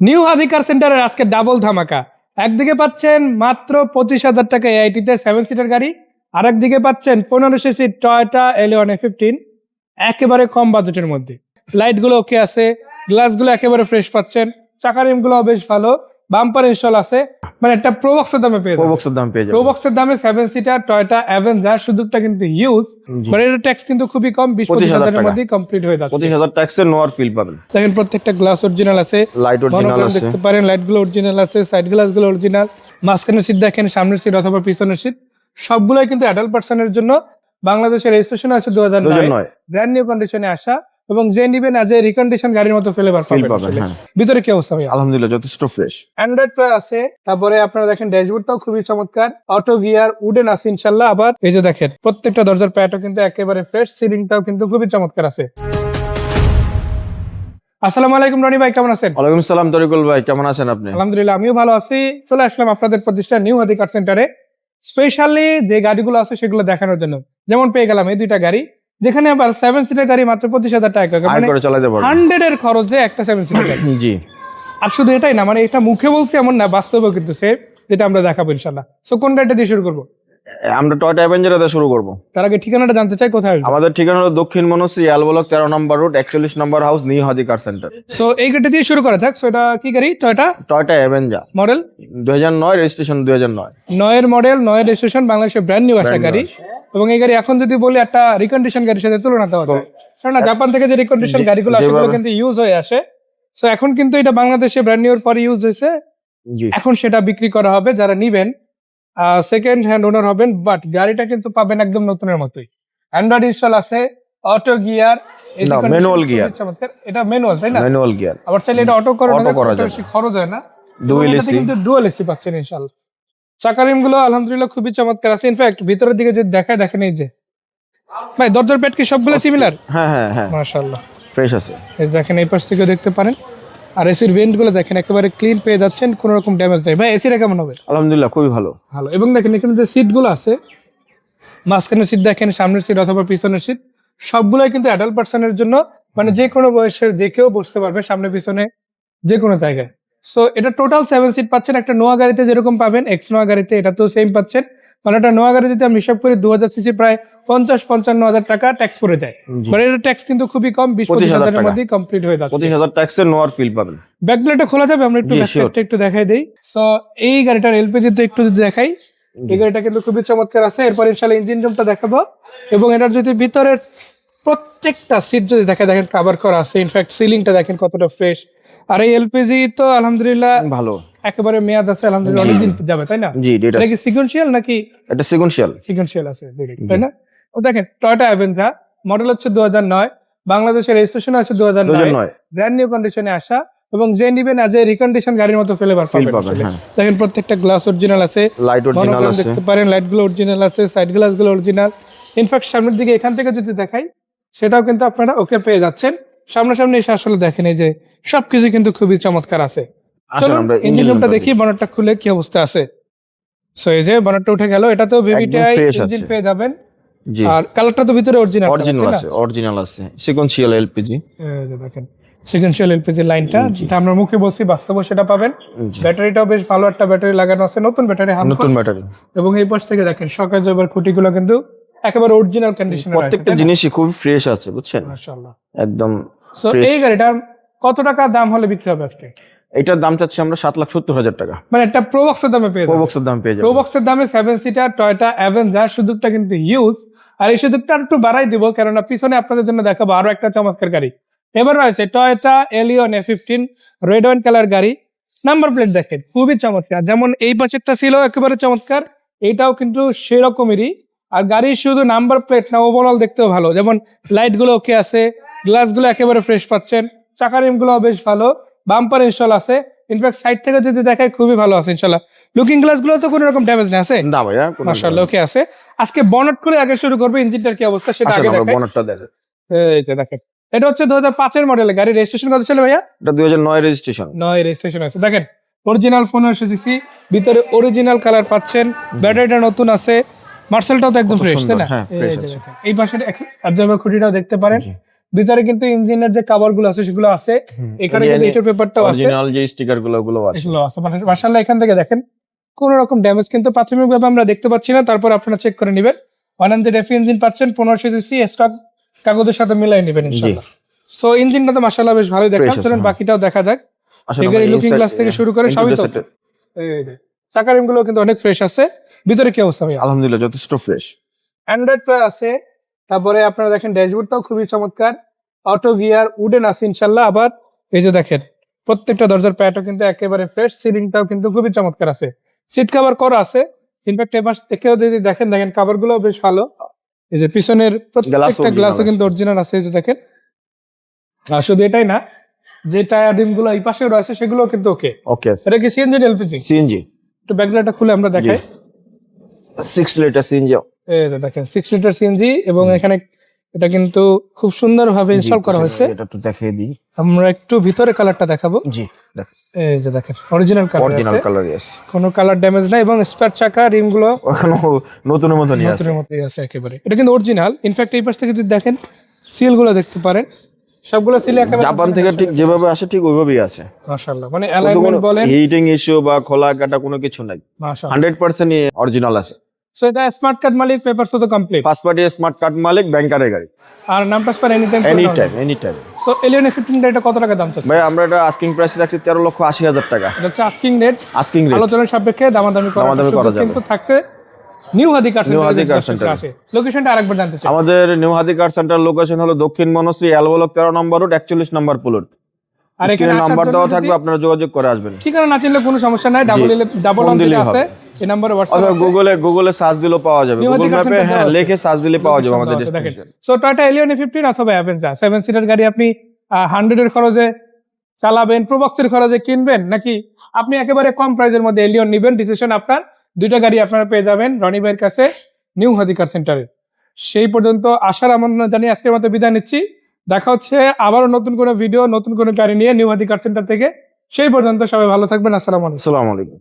New হাদিকার সেন্টারের আজকে double ধামাকা। একদিকে পাচ্ছেন মাত্র পঁচিশ হাজার টাকা এআইটিতে সেভেন সিটার গাড়ি আর একদিকে পাচ্ছেন পনেরো CC Toyota Allion A fifteen একেবারে কম বাজেটের মধ্যে। লাইটগুলো ওকে আছে গ্লাসগুলো একেবারে ফ্রেশ পাচ্ছেন চাকারিমগুলো বেশ ভালো বাম্পার ইনস্টল আছে। মানে একটা প্রোবক্সের দামে পেয়ে প্রোবক্সের দাম পেয়ে যাবেন প্রোবক্সের দামে সেভেন সিটার টয়টা অ্যাভেঞ্জার সুযোগটা কিন্তু হিউজ মানে এটার ট্যাক্স কিন্তু খুবই কম বিশ পঁচিশ 25,000 হাজারের টাকা। মধ্যেই কমপ্লিট হয়ে যাচ্ছে। পঁচিশ হাজার ট্যাক্সের নোয়ার ফিল পাবেন। দেখেন প্রত্যেকটা গ্লাস অরিজিনাল আছে। লাইট অরিজিনাল আছে। দেখতে পারেন লাইটগুলো অরিজিনাল আছে সাইড গ্লাসগুলো অরিজিনাল মাঝখানের সিট দেখেন সামনের সিট অথবা পিছনের সিট সবগুলোই কিন্তু অ্যাডাল্ট পার্সনের জন্য। বাংলাদেশের রেজিস্ট্রেশন আছে দু হাজার নয়। ব্র্যান্ড নিউ কন্ডিশনে আসা। এবং যে নিবেন আজ রিকন্ডিশন গাড়ির মতো ফেলে বার ফিল পাবেন হ্যাঁ। ভিতরে কি অবস্থা ভাইয়া? আলহামদুলিল্লাহ যথেষ্ট ফ্রেশ অ্যান্ড্রয়েড প্লে আছে তারপরে আপনারা দেখেন ড্যাশবোর্ডটাও খুবই চমৎকার। অটো গিয়ার উডেন আছে ইনশাল্লাহ আবার এই যে দেখেন প্রত্যেকটা দরজার প্যাটও কিন্তু একেবারে ফ্রেশ সিলিংটাও কিন্তু খুবই চমৎকার আছে। আসসালামু আলাইকুম রনি ভাই কেমন আছেন? ওয়ালাইকুম সালাম তরিকুল ভাই কেমন আছেন আপনি? আলহামদুলিল্লাহ আমিও ভালো আছি। চলে আসলাম আপনাদের প্রতিষ্ঠান নিউ হাদিকার সেন্টারে স্পেশালি যে গাড়িগুলো আছে সেগুলো দেখানোর জন্য। যেমন পেয়ে গেলাম এই দুইটা গাড়ি। যেখানে আবার সেভেন সিটার গাড়ি মাত্র পঁচিশ হাজার টাকা আয় মানে হান্ড্রেড এর খরচে একটা সেভেন সিটার গাড়ি। জি। আর শুধু এটাই না মানে এটা মুখে বলছি এমন না বাস্তবেও কিন্তু সে যেটা আমরা দেখাবো ইনশাল্লাহ। সো কোন গাড়িটা দিয়ে শুরু করব? আমরা টয়টা অ্যাভেঞ্জারতে শুরু করব। তার আগে ঠিকানাটা জানতে চাই কোথায় আমাদের ঠিকানা হলো দক্ষিণ মনসি অ্যালবলক তেরো নম্বর রোড একচল্লিশ নম্বর house new Haji car centre. So এই গাড়িটা দিয়ে শুরু করা থাক সো এটা কি গাড়ি? টয়টা টয়টা অ্যাভেঞ্জার মডেল দুই হাজার নয় রেজিস্ট্রেশন দুই হাজার নয়। নয়ের মডেল নয়ের রেজিস্ট্রেশন বাংলাদেশের ব্র্যান্ড নিউ আসা গাড়ি। এবং এই গাড়ি এখন যদি বলি একটা রিকন্ডিশন গাড়ির সাথে তুলনা দেওয়া যায়। কারণ জাপান থেকে যে রিকন্ডিশন গাড়িগুলো আসে যেভাবে- কিন্তু ইউজ হয়ে আসে। সো এখন কিন্তু এটা বাংলাদেশে ব্র্যান্ড নিউর পরে ইউজ হয়েছে। এখন সেটা বিক্রি করা হবে যারা নিবেন সেকেন্ড হ্যান্ড ওনার হবেন বাট গাড়িটা কিন্তু পাবেন একদম নতুনের মতোই। অ্যান্ড্রয়েড ইনস্টল আছে অটো গিয়ার manual gear। এটা ম্যানুয়াল তাই না? ম্যানুয়াল গিয়ার আবার চাইলে এটা অটো করা Auto করা যাবে। খরচ হয় না। এটাতে এসি কিন্তু ডুয়াল এসি পাচ্ছেন ইনশাআল্লাহগুলো আলহামদুলিল্লাহ খুবই চমৎকার আছে। ইনফ্যাক্ট ভিতরের দিকে যদি দেখায় দেখেন এই যে। ভাই দরজার পেট কি সবগুলো সিমিলার হ্যাঁ হ্যাঁ হ্যাঁ। মাশাআল্লাহ। ফ্রেশ আছে। এই দেখেন এই পাশ থেকেও দেখতে পারেন। আর এসির ভেন্টগুলো দেখেন একেবারে ক্লিন পেয়ে যাচ্ছেন কোনো রকম ড্যামেজ নেই। ভাই এসিটা কেমন হবে? আলহামদুলিল্লাহ খুবই ভালো। ভালো। এবং দেখেন এখানে যে সিটগুলো আছে মাঝখানের সিট দেখেন সামনের সিট অথবা পিছনের সিট সবগুলোই কিন্তু অ্যাডাল্ট পার্সনের জন্য মানে যে কোনো বয়সের দেখেও কেউ বসতে পারবে সামনে পিছনে যে কোনো জায়গায়। সো এটা টোটাল সেভেন সিট পাচ্ছেন একটা নোয়া গাড়িতে যেরকম পাবেন এক্স নোয়া গাড়িতে এটা তো সেম পাচ্ছেন। মানে একটা নোয়া গাড়ি যদি আমি হিসাব করি দু হাজার সিসি প্রায় পঞ্চাশ পঞ্চান্ন হাজার টাকা ট্যাক্স পড়ে যায়। মানে এটা ট্যাক্স কিন্তু খুবই কম বিশ পঁচিশ হাজারের টাকা। মধ্যেই কমপ্লিট হয়ে যাচ্ছে। পঁচিশ হাজার ট্যাক্সের নোয়ার ফিল পাবেন। ব্যাকপ্লেটটা খোলা যাবে আমরা একটু জি, ব্যাক sure. সাইডটা একটু দেখাই দেই। সো এই গাড়িটার এলপিজি তো একটু যদি দেখাই এই গাড়িটা কিন্তু খুবই চমৎকার আছে। এরপর ইনশাল্লাহ ইঞ্জিন রুমটা দেখাবো। এবং এটার যদি ভিতরের প্রত্যেকটা সিট যদি দেখে দেখেন কাভার করা আছে। ইনফ্যাক্ট সিলিংটা দেখেন কতটা ফ্রেশ আর এই এলপিজি তো আলহামদুলিল্লাহ ভালো। একেবারে মেয়াদ আছে আলহামদুলিল্লাহ অনেকদিন যাবে তাই না? জি এটা এটা কি সিকুয়েন্সিয়াল নাকি এটা সিকুয়েন্সিয়াল সিকুয়েন্সিয়াল আছে তাই না? ও দেখেন টয়টা অ্যাভেঞ্জা মডেল হচ্ছে দু হাজার নয় বাংলাদেশের রেজিস্ট্রেশন আছে দু হাজার দুজন নয়। নয় ব্র্যান্ড নিউ কন্ডিশনে আসা এবং যে নিবেন আজ রিকন্ডিশন গাড়ির মতো ফেলে বার ফিল পাবেন পাবেন হ্যাঁ। দেখেন প্রত্যেকটা গ্লাস অরিজিনাল আছে লাইট অরিজিনাল আছে। দেখতে পারেন লাইটগুলো অরিজিনাল আছে সাইড গ্লাসগুলো অরিজিনাল ইনফ্যাক্ট সামনের দিকে এখান থেকে যদি দেখাই সেটাও কিন্তু আপনারা ওকে পেয়ে যাচ্ছেন। সামনাসামনি এসে আসলে দেখেন এই যে সবকিছু কিন্তু খুবই চমৎকার আছে। ইঞ্জিন রুমটা দেখি বনারটা খুলে কি অবস্থা আছে। সো এই যে বনারটা উঠে গেল এটাতেও ভিভিটিআই ইঞ্জিন পেয়ে যাবেন। আর কালারটা তো ভিতরে অরিজিনাল অরিজিনাল আছে অরিজিনাল আছে। সিকোয়েন্সিয়াল এলপিজি দেখেন সিকোয়েন্সিয়াল এলপিজি লাইনটা যেটা আমরা মুখে বলছি বাস্তবে সেটা পাবেন। ব্যাটারিটাও বেশ ভালো একটা ব্যাটারি লাগানো আছে নতুন ব্যাটারি নতুন ব্যাটারি। এবং এই পাশ থেকে দেখেন সকাল জবার খুঁটিগুলো কিন্তু একেবারে অরিজিনাল কন্ডিশনে প্রত্যেকটা জিনিসই খুব ফ্রেশ আছে বুঝছেন? মাশাআল্লাহ। একদম সো এই গাড়িটা কত টাকা দাম হলে বিক্রি হবে আজকে? এটার দাম চাচ্ছি আমরা সাত লাখ সত্তর হাজার টাকা। মানে একটা প্রোবক্সের দামে পেয়ে প্রোবক্সের দাম পেয়ে প্রোবক্সের দামে সেভেন সিটার টয়টা অ্যাভেঞ্জার সুযোগটা কিন্তু হিউজ আর এই সুযোগটা একটু বাড়াই দিব কেননা পিছনে আপনাদের জন্য দেখাবো আরও একটা চমৎকার গাড়ি। এবার রয়েছে Toyota Allion A fifteen red wine colour গাড়ি। নাম্বার প্লেট দেখেন খুবই চমৎকার। যেমন এই পাশেরটা ছিল একেবারে চমৎকার এইটাও কিন্তু সেরকমেরই। আর গাড়ির শুধু নাম্বার প্লেট না ওভারঅল দেখতেও ভালো। যেমন লাইটগুলো ওকে আছে গ্লাসগুলো একেবারে ফ্রেশ পাচ্ছেন। চাকা রিমগুলো বেশ ভালো। বাম্পার ইনস্টল আছে। ইনফ্যাক্ট সাইড থেকে যদি দেখায় খুবই ভালো আছে ইনশাল্লাহ। লুকিং গ্লাসগুলো তো কোনো রকম ড্যামেজ নেই আছে? না ভাইয়া কোনো মাশাআল্লাহ ওকে আছে। আজকে বনট করে আগে শুরু করব ইঞ্জিনটার কি অবস্থা সেটা আগে দেখাই। বনারটা দেখেন। এই যে দেখেন এটা হচ্ছে দু হাজার পাঁচের মডেলের গাড়ি। রেজিস্ট্রেশন কত ছিল ভাইয়া? এটা দুই হাজার নয় রেজিস্ট্রেশন নয় রেজিস্ট্রেশন আছে। দেখেন অরিজিনাল পনেরোশো সিসি ভিতরে অরিজিনাল কালার পাচ্ছেন। ব্যাটারিটা নতুন আছে। মার্সেলটাও তো একদম ফ্রেশ তাই না? হ্যাঁ, এই পাশের অবজার্ভার খুঁটিটাও দেখতে পারেন। ভিতরে কিন্তু ইঞ্জিনের যে কাভারগুলো আছে সেগুলো আছে। এখানে কিন্তু এটার পেপারটাও আছে। অরিজিনাল যে স্টিকারগুলো ওগুলো আছে। এগুলো আছে। মানে মার্শাল্লাহ এখান থেকে দেখেন কোন রকম ড্যামেজ কিন্তু প্রাথমিকভাবে আমরা দেখতে পাচ্ছি না। তারপর আপনারা চেক করে নেবেন। ওয়ান এফ ইঞ্জিন পাচ্ছেন পনেরোশো সিসি স্টক কাগজের সাথে মিলাই নেবেন ইনশাল্লাহ সো ইঞ্জিনটা তো মার্শাল্লাহ বেশ ভালোই দেখা চলুন হ্যাঁ। বাকিটাও দেখা যাক। এগারি লুকিং গ্লাস থেকে শুরু করে সবই তো। চাকারগুলো কিন্তু অনেক ফ্রেশ আছে। ভিতরে কি অবস্থা ভাইয়া? আলহামদুলিল্লাহ যথেষ্ট ফ্রেশ অ্যান্ড্রয়েড প্লে আছে। তারপরে আপনারা দেখেন ড্যাশবোর্ডটাও খুবই চমৎকার। অটো গিয়ার উডেন আছে ইনশাল্লাহ আবার এই যে দেখেন প্রত্যেকটা দরজার প্যাটও কিন্তু একেবারে ফ্রেশ সিলিংটাও কিন্তু খুবই চমৎকার আছে। সিট কভার করা আছে ইনফ্যাক্ট এবার দেখেও যদি দেখেন দেখেন কাভারগুলো বেশ ভালো। এই যে পিছনের প্রত্যেকটা গ্লাসও কিন্তু অরিজিনাল আছে এই যে দেখেন। আর শুধু এটাই না যে টায়ার ডিমগুলো এই পাশেও রয়েছে সেগুলো কিন্তু ওকে ওকে এটা কি সিএনজি এলপিজি সিএনজি একটু ব্যাকগ্রাউন্ডটা খুলে আমরা দেখাই। সিক্স লিটার সিএনজি এই যে দেখেন সিক্স লিটার সিএনজি এবং এখানে এটা কিন্তু খুব সুন্দরভাবে ইনস্টল করা হয়েছে। এটা একটু দেখিয়ে দিই। আমরা একটু ভিতরে কালারটা দেখাবো। জি এই যে দেখেন original colour original colour yes কোনো কালার ড্যামেজ নাই এবং স্পেয়ার চাকা রিমগুলো এখনও নতুনের মতনই আছে। নতুনের মতোই আছে একেবারে। এটা কিন্তু অরিজিনাল ইনফ্যাক্ট এই পাশ থেকে যদি দেখেন সিলগুলো দেখতে পারেন। সবগুলো সিল একেবারে জাপান থেকে ঠিক যেভাবে আসে ঠিক ওইভাবেই আছে। মাশাআল্লাহ। মানে অ্যালাইনমেন্ট বলেন। হিটিং ইস্যু বা খোলা কাটা কোনো কিছু নাই। মাশাআল্লাহ। হান্ড্রেড পার্সেন্ট অরিজিনাল আছে। সো এটা স্মার্ট কার্ড মালিক পেপারস তো complete first party smart card মালিক ব্যাংকারের গাড়ি। আর নাম transfer any time any time any time so Allion fifteen এটা কত টাকা দাম চাচ্ছে ভাই আমরা এটা আস্কিং প্রাইস রাখছি তেরো লক্ষ আশি হাজার টাকা। এটা হচ্ছে আস্কিং রেট আস্কিং রেট আলোচনার সাপেক্ষে দামাদামি দামাদামি করা যাবে। কিন্তু থাকছে নিউ হাদিকার নিউ হাদিকার সেন্টারে। লোকেশনটা আরেকবার জানতে চাই। আমাদের নিউ হাদিকার সেন্টার লোকেশন হলো দক্ষিণ মনশ্রী অ্যালবলক তেরো নম্বর রোড একচল্লিশ নম্বর প্লট আর এখানে নাম্বার দেওয়া থাকবে আপনারা যোগাযোগ করে আসবেন। ঠিকানা না চিনলে কোনো সমস্যা নাই ডাবল ডাবল অন আছে। এই নম্বরে হোয়াটসঅ্যাপ গুগলে গুগলে সার্চ দিলেও পাওয়া যাবে। গুগল ম্যাপে হ্যাঁ লিখে সার্চ দিলে পাওয়া যাবে আমাদের destination so Toyota Allion fifteen অথবা অ্যাভেঞ্জার সেভেন সিটার গাড়ি আপনি হান্ড্রেডের খরচে চালাবেন প্রোবক্সের খরচে কিনবেন নাকি আপনি একেবারে কম মধ্যে এলিয়ন নেবেন? ডিসিশন আপনার। দুইটা গাড়ি আপনারা পেয়ে যাবেন রনি ভাইয়ের কাছে নিউ হাদিকার সেন্টারে সেই পর্যন্ত আসার আমন্ত্রণ জানিয়ে আজকের মতো বিদায় নিচ্ছি। দেখা হচ্ছে আবারও নতুন কোনো ভিডিও নতুন কোনো গাড়ি নিয়ে নিউ হাদিকার সেন্টার থেকে। সেই পর্যন্ত সবাই ভালো থাকবেন। আসসালামু আলাইকুম।